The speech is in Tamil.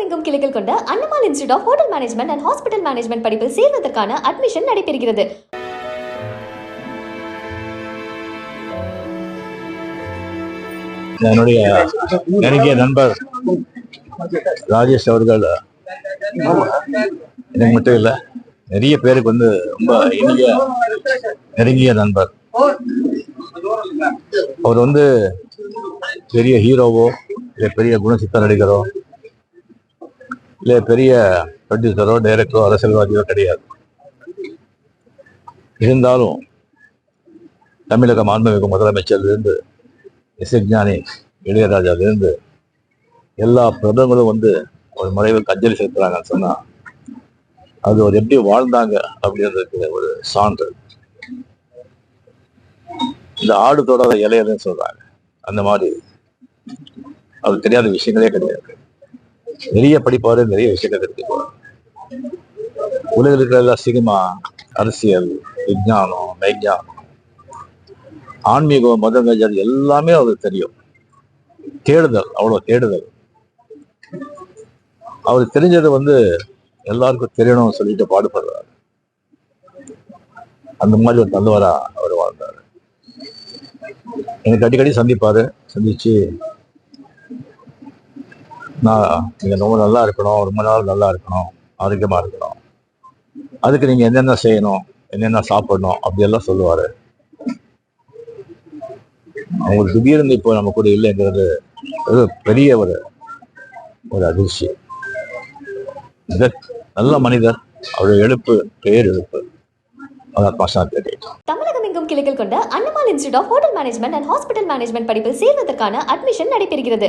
உலகமெங்கும் கிளைகள் கொண்ட Annamalai Institute of Hotel Management and Hospital Management படிப்பில் சேர்வதற்கான அட்மிஷன் நடைபெறுகிறது. என்னுடைய நெருங்கிய நண்பர் ராஜேஷ் அவர்கள் எனக்கு மட்டும் இல்லை நிறைய பேருக்கு வந்து ரொம்ப இனிய நெருங்கிய நண்பர். அவர் வந்து பெரிய ஹீரோவோ இல்லை பெரிய குணசித்த நடிகரோ இல்லை பெரிய ப்ரொடியூசரோ டைரக்டரோ அரசியல்வாதியோ கிடையாது. இருந்தாலும் தமிழக மாண்புமிகு முதலமைச்சர்லேருந்து இசைஞானி இளையராஜாலேருந்து எல்லா பிரதமரும் வந்து ஒரு மறைவுக்கு அஞ்சலி செலுத்துறாங்கன்னு சொன்னா அது ஒரு எப்படி வாழ்ந்தாங்க அப்படின்றதுக்கு ஒரு சான்று. இந்த ஆடு தொடாத இலையதுன்னு சொல்றாங்க. அந்த மாதிரி. அது தெரியாத விஷயங்களே கிடையாது. நிறைய படிப்பாரு நிறைய விஷயங்கள் தெரிஞ்சுக்குவாரு. உலகில் இருக்கிற எல்லா சினிமா அரசியல் விஞ்ஞானம் மெய்ஞானம் ஆன்மீகம் மதம் அது எல்லாமே அவருக்கு தெரியும். தேடுதல் அவ்வளவு தேடுதல். அவர் தெரிஞ்சது வந்து எல்லாருக்கும் தெரியணும்னு சொல்லிட்டு பாடுபடுறாரு. அந்த மாதிரி ஒரு நல்லவரா அவர் வாழ்ந்தார். எனக்கு அடிக்கடி சந்திப்பாரு சந்திச்சு நான் நீங்க ரொம்ப நல்லா இருக்கணும் ரொம்ப நாள் நல்லா இருக்கணும் ஆரோக்கியமா இருக்கணும். அதுக்கு நீங்க என்னென்ன செய்யணும் என்னென்ன சாப்பிடணும் அப்படியெல்லாம் சொல்லுவாரு. அவங்க திடீர்னு இப்போ நம்ம கூட இல்லைங்கிறது ஒரு பெரிய ஒரு ஒரு அதிர்ச்சி. நல்ல மனிதர் அவருடைய எழுப்பு பேர் எழுப்பு. தமிழகம் எங்கும் கிளைகள் கொண்ட Annamalai Institute of Hotel Management and Hospital Management படிப்பில் சேர்வதற்கான அட்மிஷன் நடைபெறுகிறது.